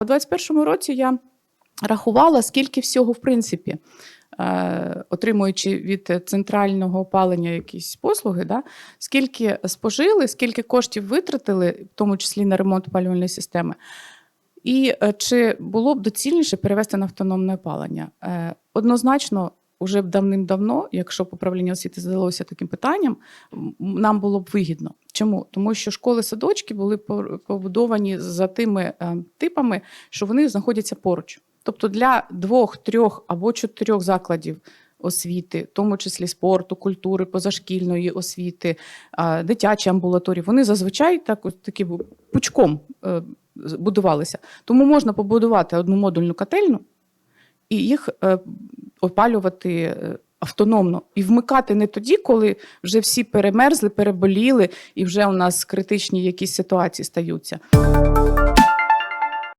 У 2021 році я рахувала, скільки всього, в принципі, е, отримуючи від центрального опалення якісь послуги, да, скільки спожили, скільки коштів витратили, в тому числі на ремонт опалювальної системи. І е, чи було б доцільніше перевести на автономне опалення? Е, Однозначно, уже б давним-давно, якщо б управління освіти задалося таким питанням, нам було б вигідно. Чому? Тому що школи садочки були побудовані за тими е, типами, що вони знаходяться поруч. Тобто для двох, трьох або чотирьох закладів освіти, в тому числі спорту, культури, позашкільної освіти, дитячі амбулаторії, вони зазвичай так, такі пучком е, будувалися. Тому можна побудувати одну модульну котельну і їх е, опалювати автономно і вмикати не тоді, коли вже всі перемерзли, переболіли, і вже у нас критичні якісь ситуації стаються.